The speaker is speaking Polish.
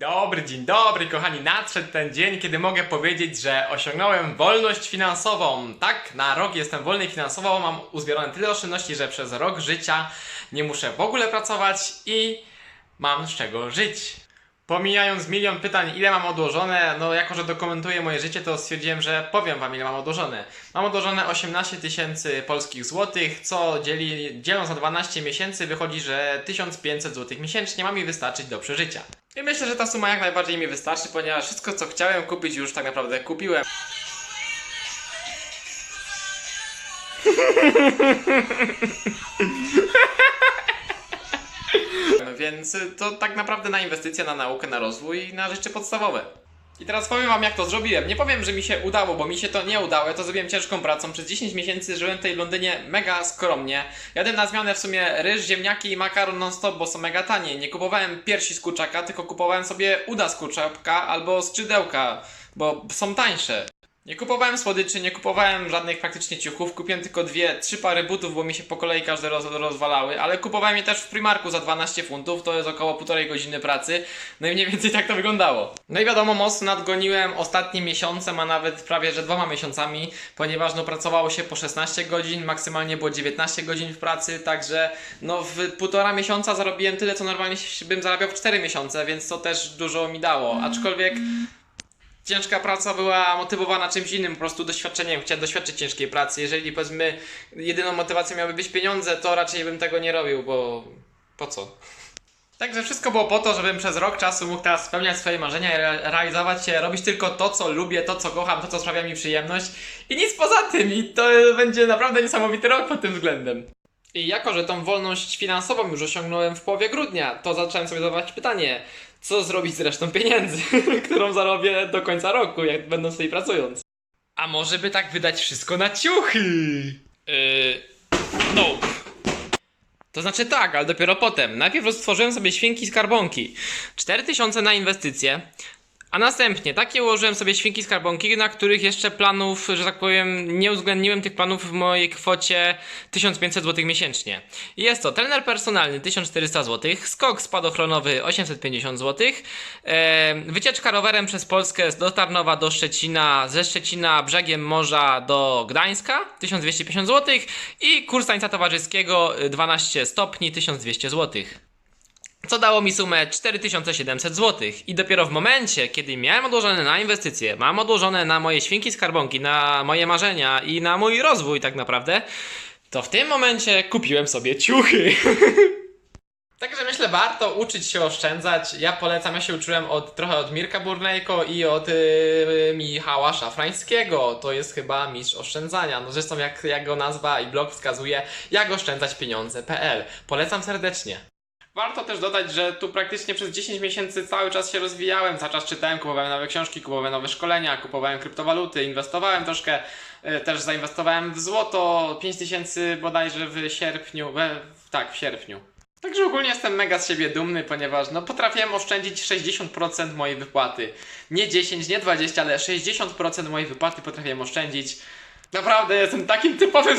Dobry dzień dobry, kochani. Nadszedł ten dzień, kiedy mogę powiedzieć, że osiągnąłem wolność finansową. Tak, na rok jestem wolny finansowo, mam uzbierane tyle oszczędności, że przez rok życia nie muszę w ogóle pracować i mam z czego żyć. Pomijając milion pytań, ile mam odłożone, no jako, że dokumentuję moje życie, to stwierdziłem, że powiem wam, ile mam odłożone. Mam odłożone 18 tysięcy polskich złotych, co dzieli, dzieląc na 12 miesięcy wychodzi, że 1500 złotych miesięcznie ma mi wystarczyć do przeżycia. I myślę, że ta suma jak najbardziej mi wystarczy, ponieważ wszystko, co chciałem kupić, już tak naprawdę kupiłem. Więc to tak naprawdę na inwestycje, na naukę, na rozwój i na rzeczy podstawowe. I teraz powiem wam jak to zrobiłem. Nie powiem, że mi się udało, bo mi się to nie udało. Ja to zrobiłem ciężką pracą. Przez 10 miesięcy żyłem w Londynie mega skromnie. Jadłem na zmianę w sumie ryż, ziemniaki i makaron non stop, bo są mega tanie. Nie kupowałem piersi z kurczaka, tylko kupowałem sobie uda z kurczaka albo skrzydełka, bo są tańsze. Nie kupowałem słodyczy, nie kupowałem żadnych praktycznie ciuchów, kupiłem tylko dwie, trzy pary butów, bo mi się po kolei każde roz, rozwalały, ale kupowałem je też w Primarku za 12 funtów, to jest około półtorej godziny pracy, no i mniej więcej tak to wyglądało. No i wiadomo, mocno nadgoniłem ostatnim miesiącem, a nawet prawie, że dwoma miesiącami, ponieważ no pracowało się po 16 godzin, maksymalnie było 19 godzin w pracy, także no w półtora miesiąca zarobiłem tyle, co normalnie bym zarabiał w 4 miesiące, więc to też dużo mi dało, aczkolwiek ciężka praca była motywowana czymś innym, po prostu doświadczeniem. Chciałem doświadczyć ciężkiej pracy. Jeżeli powiedzmy jedyną motywacją miały być pieniądze, to raczej bym tego nie robił, bo po co? Także wszystko było po to, żebym przez rok czasu mógł teraz spełniać swoje marzenia i re- realizować się, robić tylko to, co lubię, to, co kocham, to, co sprawia mi przyjemność i nic poza tym. I to będzie naprawdę niesamowity rok pod tym względem. I jako, że tą wolność finansową już osiągnąłem w połowie grudnia, to zacząłem sobie zadawać pytanie, co zrobić z resztą pieniędzy, którą zarobię do końca roku, jak będą tutaj pracując. A może by tak wydać wszystko na ciuchy? Yy, nope. To znaczy tak, ale dopiero potem. Najpierw roztworzyłem sobie świnki skarbonki. 4000 na inwestycje. A następnie takie ułożyłem sobie świnki skarbonki, na których jeszcze planów, że tak powiem, nie uwzględniłem tych planów w mojej kwocie 1500 zł miesięcznie. Jest to trener personalny 1400 zł, skok spadochronowy 850 zł, wycieczka rowerem przez Polskę do Tarnowa do Szczecina, ze Szczecina brzegiem morza do Gdańska 1250 zł i kurs tańca towarzyskiego y, 12 stopni 1200 zł co dało mi sumę 4700 zł. I dopiero w momencie, kiedy miałem odłożone na inwestycje, mam odłożone na moje świnki skarbonki, na moje marzenia i na mój rozwój tak naprawdę, to w tym momencie kupiłem sobie ciuchy. Także myślę, warto uczyć się oszczędzać. Ja polecam, ja się uczyłem od, trochę od Mirka Burnejko i od yy, Michała Szafrańskiego. To jest chyba mistrz oszczędzania. No zresztą jak, jak go nazwa i blog wskazuje, jak oszczędzać pieniądze.pl. Polecam serdecznie. Warto też dodać, że tu praktycznie przez 10 miesięcy cały czas się rozwijałem, cały czas czytałem, kupowałem nowe książki, kupowałem nowe szkolenia, kupowałem kryptowaluty, inwestowałem troszkę, e, też zainwestowałem w złoto, 5000 bodajże w sierpniu, we, tak, w sierpniu. Także ogólnie jestem mega z siebie dumny, ponieważ no, potrafiłem oszczędzić 60% mojej wypłaty. Nie 10, nie 20, ale 60% mojej wypłaty potrafiłem oszczędzić. Naprawdę jestem takim typowym